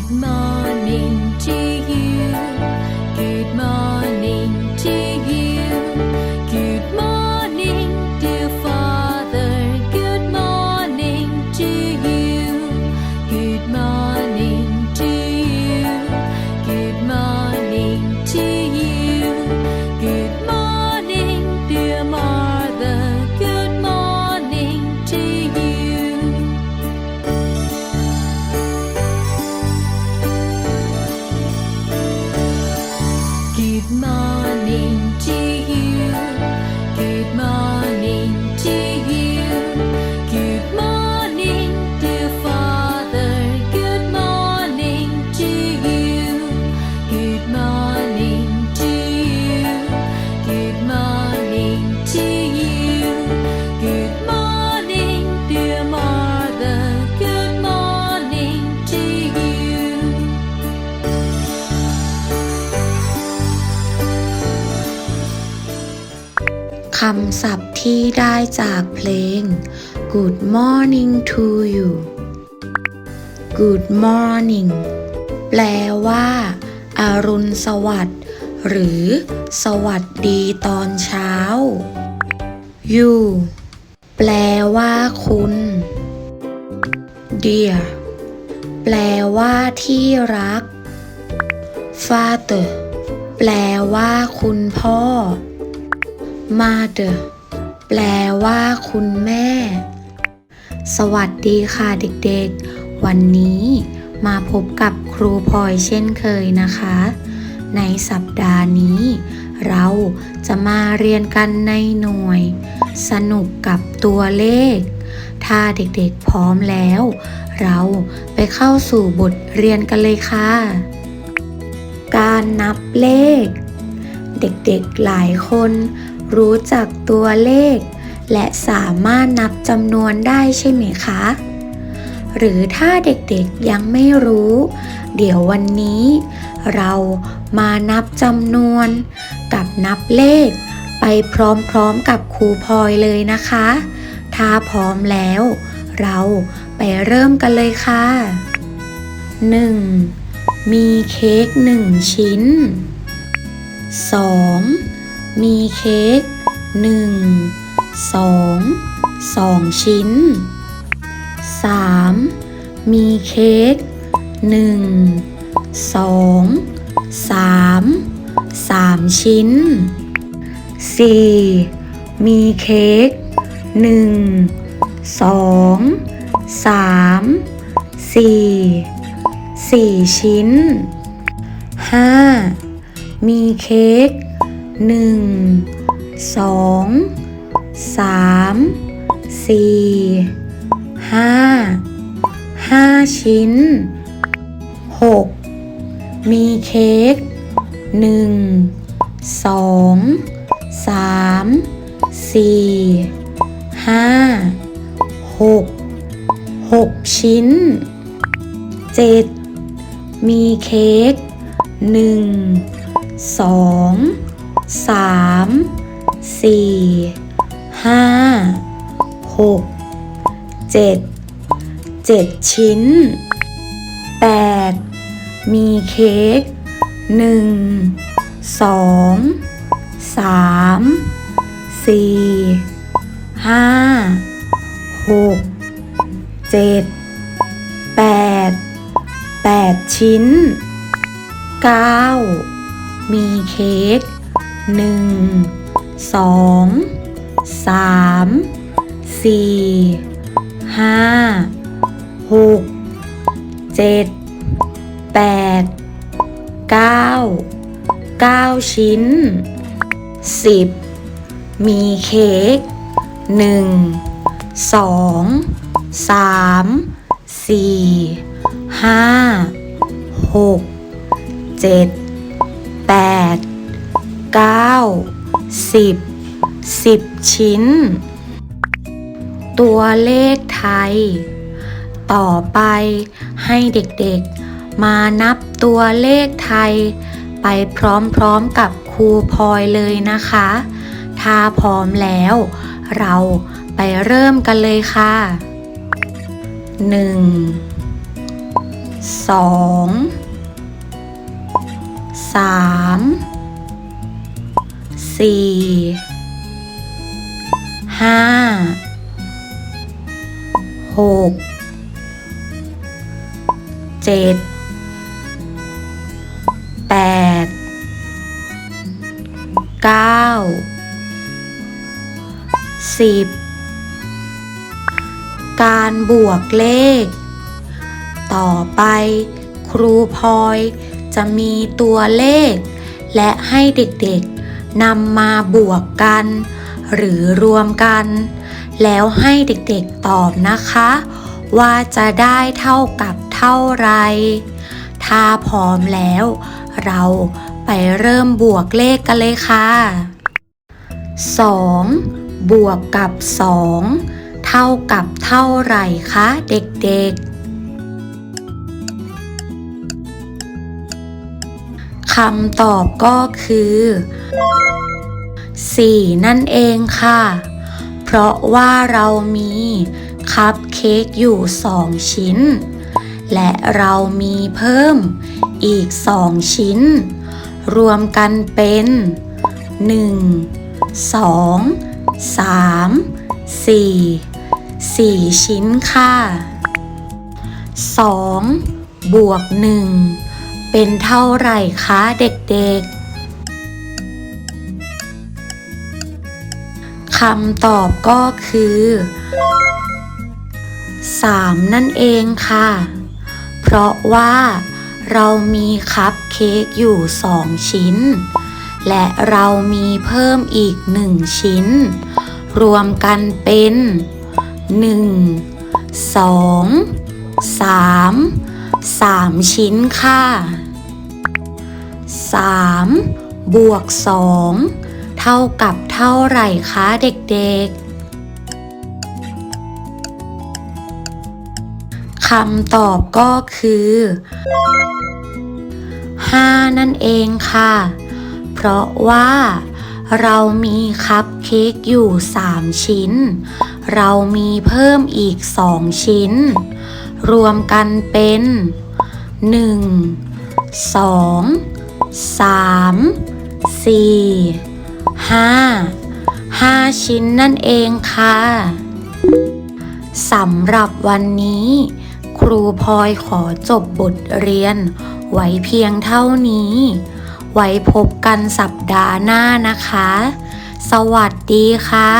Good morning to you. Good morning คำศัพท์ที่ได้จากเพลง Good morning to you Good morning แปลว่าอารุณสวัสดิ์หรือ สวัสดีตอนเช้า you แปลว่าคุณ dear แปลว่าที่รัก father แปลว่าคุณพ่อ mother แปลว่าคุณแม่ สวัสดีค่ะเด็กๆ วันนี้มาพบกับครูพลอยเช่นเคยนะคะ ในสัปดาห์นี้ เราจะมาเรียนกันในหน่วย สนุกกับตัวเลข ถ้าเด็กๆพร้อมแล้ว เราไปเข้าสู่บทเรียนกันเลยค่ะ การนับเลข เด็กๆหลายคน รู้จักตัวเลข และสามารถนับจำนวนได้ใช่ไหมคะ หรือถ้าเด็กๆยังไม่รู้ เดี๋ยววันนี้ เรามานับจำนวนกับนับเลข ไปพร้อมๆกับครูพลอยเลยนะคะ ถ้าพร้อมแล้ว เราไปเริ่มกันเลยค่ะ 1. มีเค้กหนึ่งชิ้น 2. มีเค้กหนึ่งสองสองชิ้น 3. มีเค้กหนึ่งสองสามสามชิ้น 4. มีเค้กหนึ่งสองสามสี่สี่ชิ้น 5. มีเค้ก หนึ่งสองสามสี่ห้าห้าชิ้น 6. มีเค้กหนึ่งสองสามสี่ห้าหกหกชิ้น 7. มีเค้กหนึ่งสอง สามสี่ห้าหกเจ็ดเจ็ดชิ้น 8. มีเค้กหนึ่งสองสามสี่ห้าหกเจ็ดแปดแปดชิ้น 9. มีเค้ก หนึ่งสองสามสี่ห้าหกเจ็ดแปดเก้าเก้าชิ้น 10. มีเค้กหนึ่งสองสามสี่ห้าหกเจ็ดแปด เก้าสิบสิบชิ้น ตัวเลขไทย ต่อไปให้เด็กๆ มานับตัวเลขไทย ไปพร้อมๆกับครูพลอยเลยนะคะ ถ้าพร้อมแล้ว เราไปเริ่มกันเลยค่ะ1สอง สี่ห้าหกเจ็ดแปดเก้าสิบการบวกเลข ต่อไปครูพลอยจะมีตัวเลข และให้เด็กๆ นำมาบวกกัน หรือรวมกัน แล้วให้เด็กๆตอบนะคะ ว่าจะได้เท่ากับเท่าไร ถ้าพร้อมแล้ว เราไปเริ่มบวกเลขกันเลยค่ะ 2 บวกกับ 2 เท่ากับเท่าไหร่คะเด็กๆคำตอบก็คือ 4 นั่นเองค่ะ เพราะว่าเรามีคัพเค้กอยู่ 2 ชิ้น และเรามีเพิ่มอีก 2 ชิ้น รวมกันเป็น 1 2 3 4 4 ชิ้นค่ะ 2 บวก 1 เป็นเท่าไหร่คะเด็กๆ คำตอบก็คือ 3 นั่นเองค่ะ เพราะว่าเรามีคัพเค้กอยู่ 2 ชิ้น และเรามีเพิ่มอีก 1 ชิ้น รวมกันเป็น 1 2 3 3 ชิ้นค่ะ 3 บวก 2 เท่ากับเท่าไหร่คะเด็กๆคำตอบก็คือ 5 นั่นเองค่ะ เพราะว่า เรามีคัพเค้กอยู่ 3 ชิ้น เรามีเพิ่มอีก 2 ชิ้น รวมกันเป็น 1 2 3 4 5 5ชิ้นนั่นเองค่ะสำหรับวันนี้ ครูพลอยขอจบบทเรียน ไว้เพียงเท่านี้ ไว้พบกันสัปดาห์หน้านะคะ สวัสดีค่ะ